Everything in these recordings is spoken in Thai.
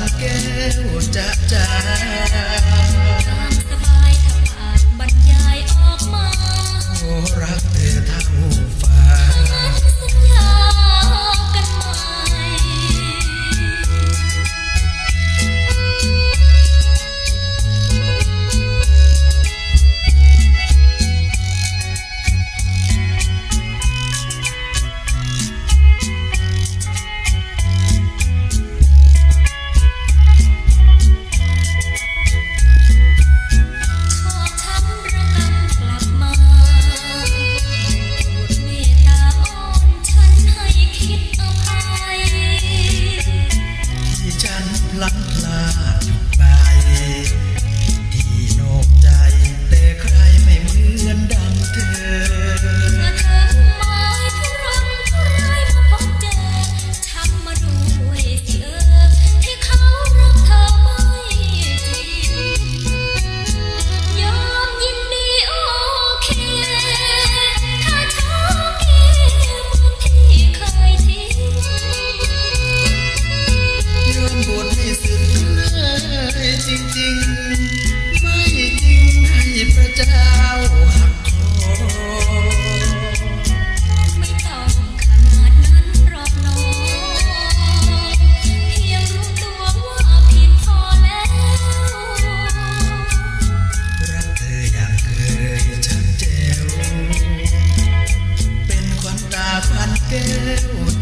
านแก้วจ้าจาตมสบายถ้าปากบรรยายออกมาโอรักเธอ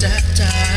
จ๊ะจ๊ะ